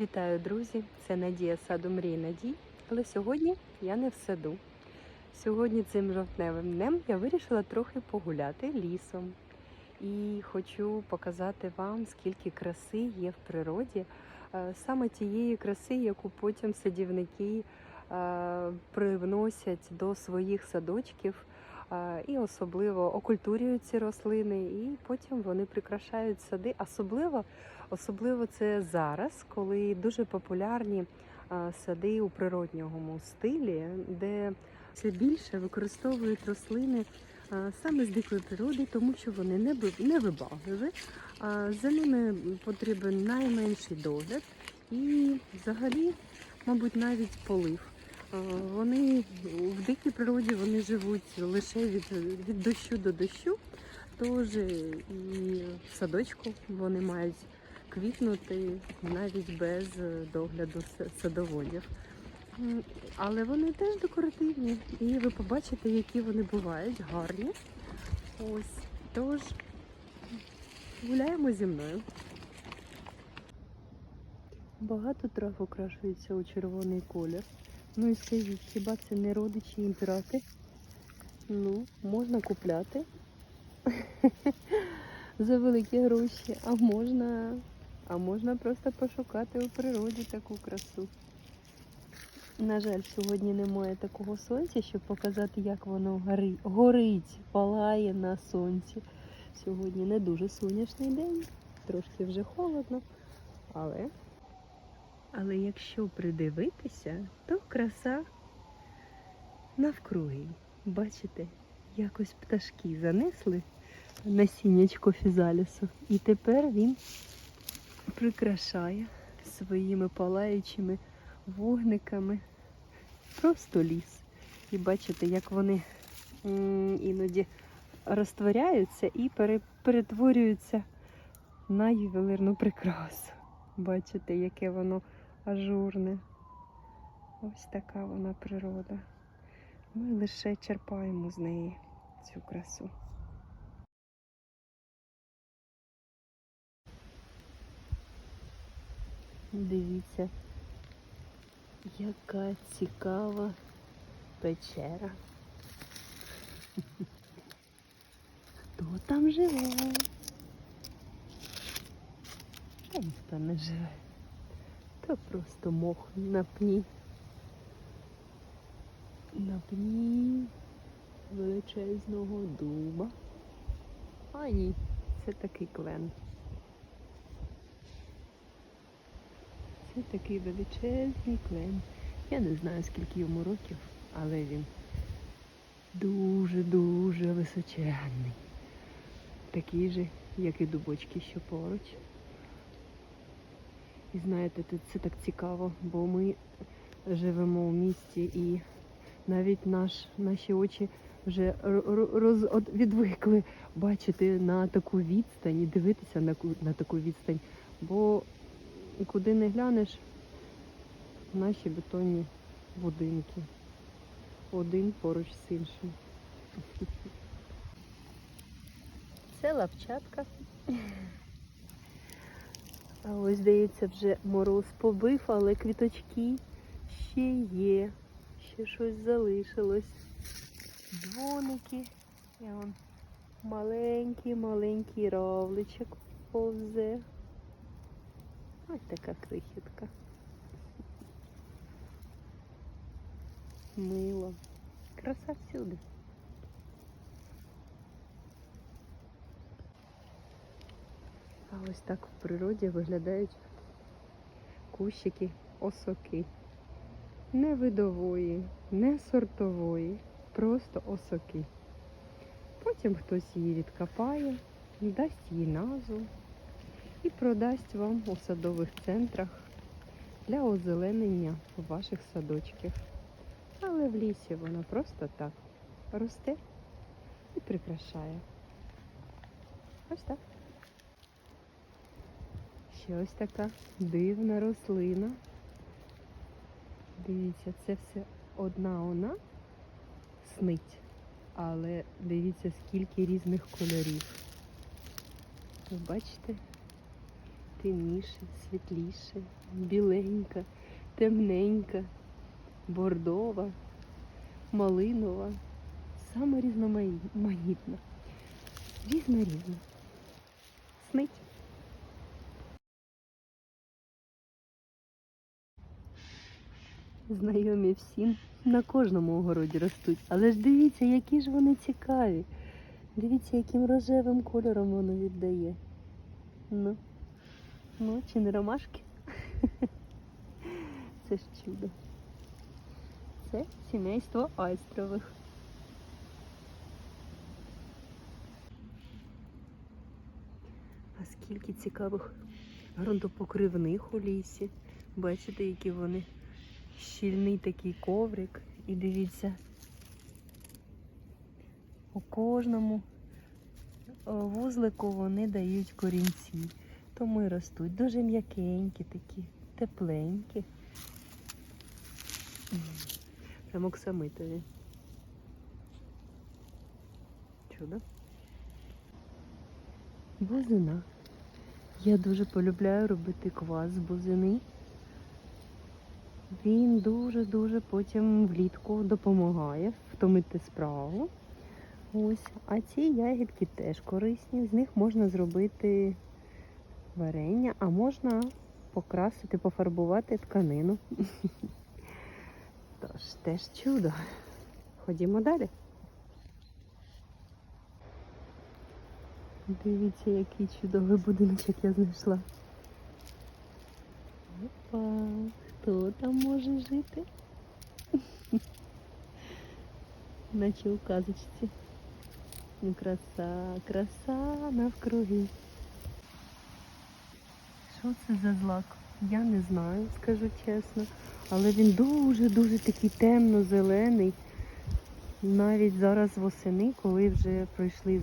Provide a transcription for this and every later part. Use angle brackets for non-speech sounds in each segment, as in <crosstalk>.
Вітаю, друзі! Це Надія саду мрій Надій. Але сьогодні я не в саду. Сьогодні цим жовтневим днем я вирішила трохи погуляти лісом. І хочу показати вам, скільки краси є в природі, е, саме тієї краси, яку потім садівники е, привносять до своїх садочків. е, І особливо окультурюють ці рослини, і потім вони прикрашають сади. Особливо Особливо це зараз, коли дуже популярні сади у природньому стилі, де все більше використовують рослини саме з дикої природи, тому що вони не вибагливі, за ними потрібен найменший догляд і взагалі, мабуть, навіть полив. Вони в дикій природі вони живуть лише від, від дощу до дощу, тож і в садочку вони мають квітнути навіть без е, догляду садоводів. Але вони теж декоративні, і ви побачите, які вони бувають гарні. Ось тож гуляємо зі мною. Багато трав окрашується у червоний колір. Ну і скажіть, хіба це не родичі імперати? Ну, можна купляти <laughs> за великі гроші, а можна а можна просто пошукати у природі таку красу. На жаль, сьогодні немає такого сонця, щоб показати, як воно гори- горить, палає на сонці. Сьогодні не дуже сонячний день, трошки вже холодно, але, але якщо придивитися, то краса навкруги. Бачите, якось пташки занесли насіннячко фізалісу, і тепер він прикрашає своїми палаючими вогниками просто ліс. І бачите, як вони іноді розтворяються і перетворюються на ювелирну прикрасу. Бачите, яке воно ажурне. Ось така вона природа. Ми лише черпаємо з неї цю красу. Дивіться, яка цікава печера. Хто там живе? Та ніхто не живе. То просто мох на пні. На пні величезного дуба. А ні, це такий клен. Це такий величезний клен. Я не знаю, скільки йому років, але він дуже-дуже височенний. Такий же, як і дубочки, що поруч. І знаєте, це- так цікаво, бо ми живемо в місті і навіть наш, наші очі вже ро- ро- роз, відвикли бачити на таку відстань і дивитися на, на таку відстань. Бо куди не глянеш, наші бетонні будинки. Один поруч з іншим. <laughs> Це лапчатка. А ось, здається, вже мороз побив, але квіточки ще є. Ще щось залишилось. Дзвоники. І он маленький, маленький равличок повзе. Ось така крихітка. Мило. Краса всюди. А ось так в природі виглядають кущики осоки. Не видової, не сортової, просто осоки. Потім хтось її відкопає, дасть їй назву і продасть вам у садових центрах для озеленення ваших садочків. Але в лісі вона просто так росте і прикрашає. Ось так. Ще ось така дивна рослина. Дивіться, це все одна вона снить. Але дивіться, скільки різних кольорів. Ви бачите? Темніше, світліше, біленька, темненька, бордова, малинова, саме різноманітна. Різна різна. Снить. Знайомі всім на кожному огороді ростуть. Але ж дивіться, які ж вони цікаві. Дивіться, яким рожевим кольором воно віддає. Ну, ну, чи не ромашки? <laughs> Це ж чудо. Це сімейство айстрових. А скільки цікавих ґрунтопокривних у лісі. Бачите, які вони щільний такий коврик. І дивіться, у кожному е, вузлику вони дають корінці. Тому і ростуть дуже м'якенькі такі, тепленькі. М, Прям оксамитові. Чудо. Бузина. Я дуже полюбляю робити квас з бузини. Він дуже-дуже потім влітку допомагає втомити справу. Ось. А ці ягідки теж корисні. З них можна зробити варення, а можна покрасити, пофарбувати тканину. <laughs> Тож, теж чудо. Ходімо далі. Дивіться, який чудовий будиночок я знайшла. Опа, хто там може жити? <laughs> Наче у казочці. Краса, краса навкруги. Що це за злак? Я не знаю, скажу чесно. Але він дуже-дуже такий темно-зелений. Навіть зараз восени, коли вже пройшли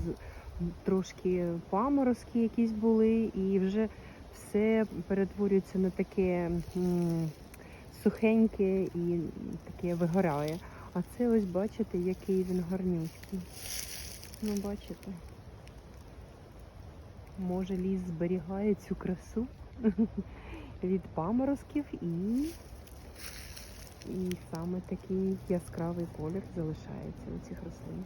трошки паморозки якісь були, і вже все перетворюється на таке сухеньке і таке вигорає. А це ось бачите, який він гарнюський. Ну, бачите. Може ліс зберігає цю красу <laughs> від паморозків і, і саме такий яскравий колір залишається у цих рослин.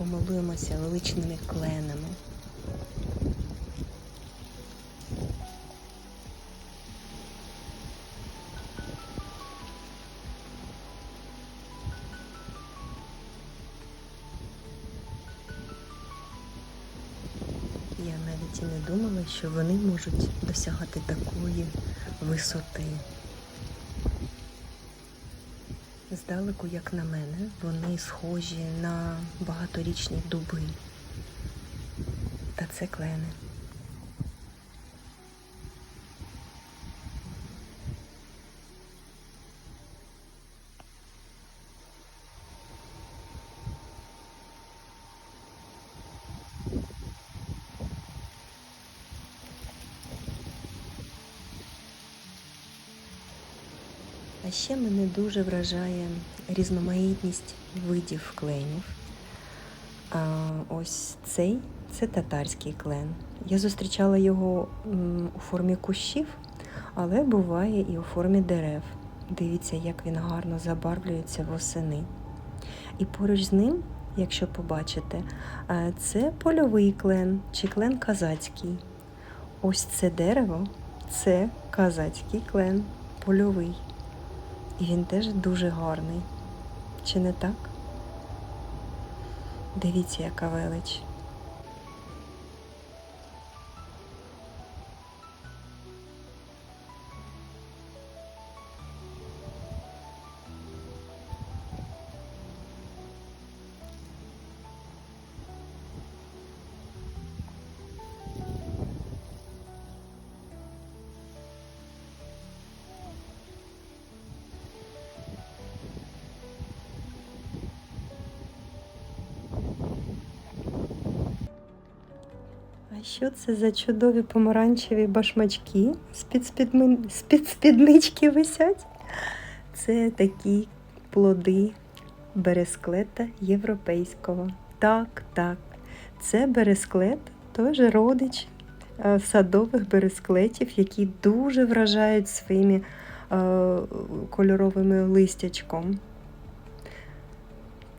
Помилуємося величними кленами. Я навіть і не думала, що вони можуть досягати такої висоти. Здалеку, як на мене, вони схожі на багаторічні дуби. Та це клени. А ще мене дуже вражає різноманітність видів кленів. А ось цей це татарський клен. Я зустрічала його у формі кущів, але буває і у формі дерев. Дивіться, як він гарно забарвлюється восени. І поруч з ним, якщо побачите, це польовий клен чи клен казацький. Ось це дерево це казацький клен, польовий. І він теж дуже гарний. Чи не так? Дивіться, яка велич. Що це за чудові помаранчеві башмачки з-під спіднички висять? Це такі плоди бересклета європейського. Так, так. Це бересклет, же родич е, садових бересклетів, які дуже вражають своїми е, кольоровими листячком.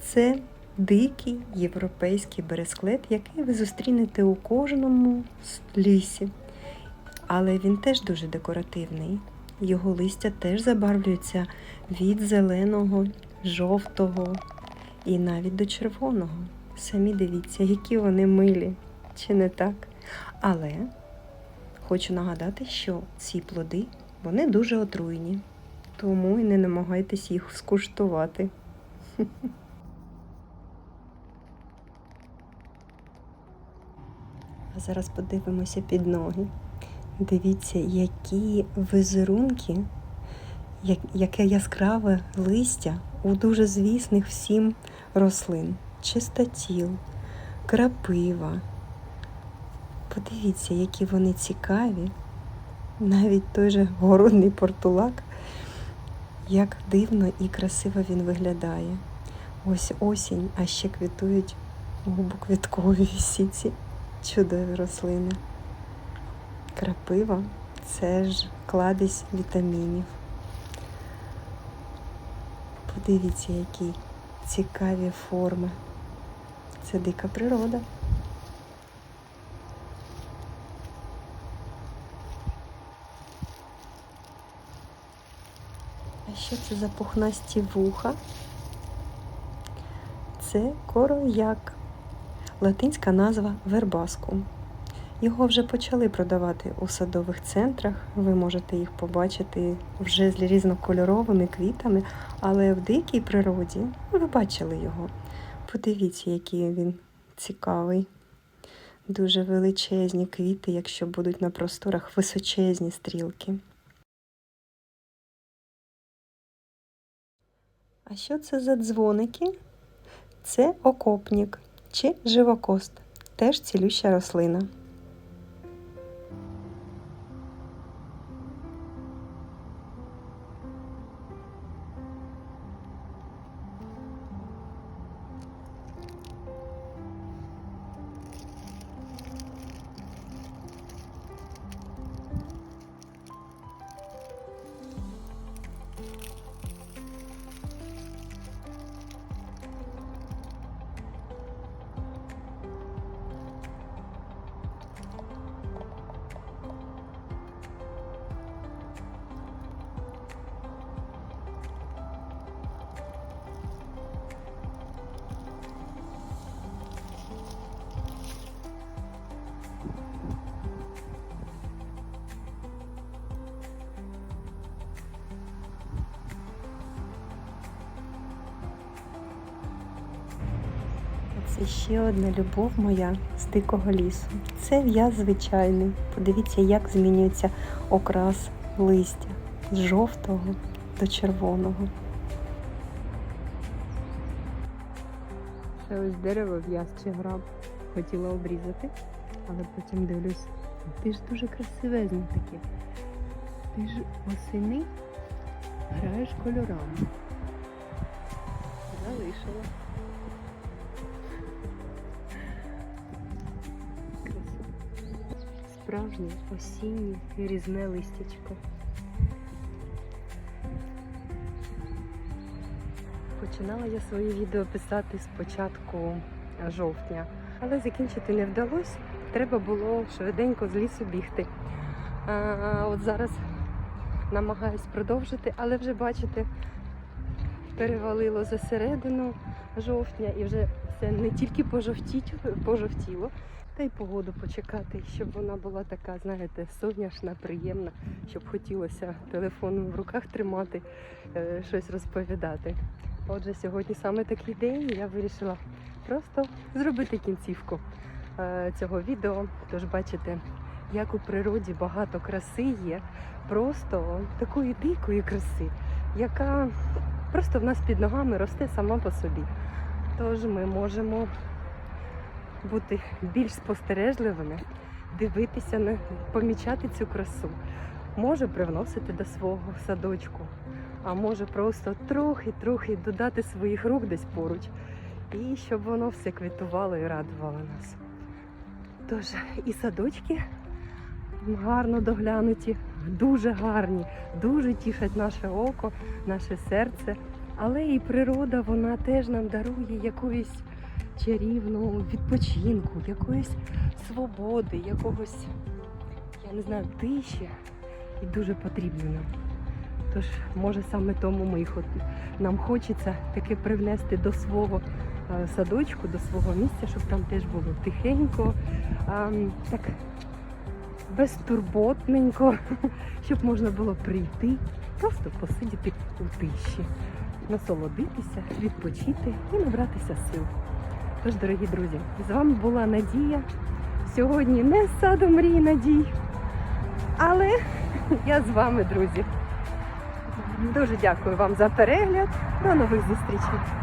Це дикий європейський бересклет, який ви зустрінете у кожному лісі. Але він теж дуже декоративний. Його листя теж забарвлюється від зеленого, жовтого і навіть до червоного. Самі дивіться, які вони милі, чи не так? Але хочу нагадати, що ці плоди вони дуже отруйні, тому і не намагайтесь їх скуштувати. <laughs> зараз подивимося під ноги. Дивіться, які візерунки, як- яке яскраве листя у дуже звісних всім рослин. Чистотіл, крапива. Подивіться, які вони цікаві. Навіть той же городний портулак, як дивно і красиво він виглядає. Ось осінь, а ще квітують губоквіткові всі ці чудові рослини. Крапива це ж кладезь вітамінів. Подивіться, які цікаві форми. Це дика природа. А що це за пухнасті вуха? Це корояк латинська назва вербаскум. Його вже почали продавати у садових центрах. Ви можете їх побачити вже з різнокольоровими квітами, але в дикій природі ви бачили його. Подивіться, який він цікавий. Дуже величезні квіти, якщо будуть на просторах височезні стрілки. А що це за дзвоники? Це окопник чи живокост, теж цілюща рослина. Це ще одна любов моя з дикого лісу. Це в'яз звичайний. Подивіться, як змінюється окрас листя з жовтого до червоного. Це ось дерево в'яз чи граб. Хотіла обрізати, але потім дивлюсь, ти ж дуже красивезне таке. Ти ж восени Граєш кольорами. Залишила. Справжнє осіннє різне листячко. Починала я своє відео писати з початку жовтня, але закінчити не вдалося. Треба було швиденько з лісу бігти. А, от зараз намагаюсь продовжити, але вже бачите, перевалило за середину жовтня і вже все не тільки пожовтіло, та й погоду почекати, щоб вона була така, знаєте, сонячна, приємна, щоб хотілося телефон в руках тримати, е, щось розповідати. Отже, сьогодні саме такий день, я вирішила просто зробити кінцівку е, цього відео. Тож бачите, як у природі багато краси є, просто такої дикої краси, яка просто в нас під ногами росте сама по собі. Тож ми можемо бути більш спостережливими, дивитися помічати цю красу, може привносити до свого садочку, а може просто трохи-трохи додати своїх рук десь поруч, і щоб воно все квітувало і радувало нас. Тож і садочки гарно доглянуті, дуже гарні, дуже тішать наше око, наше серце. Але і природа вона теж нам дарує якоїсь чарівного відпочинку, якоїсь свободи, якогось, я не знаю, тиші. І дуже потрібно нам. Тож, може, саме тому ми їх нам хочеться таки привнести до свого е, садочку, до свого місця, щоб там теж було тихенько, так безтурботненько, <laughs> щоб можна було прийти, просто посидіти у тиші, насолодитися, відпочити і набратися сил. Тож, дорогі друзі, з вами була Надія. Сьогодні не з саду мрій Надій, але <laughs> я з вами, друзі. Дуже дякую вам за перегляд. До нових зустрічей.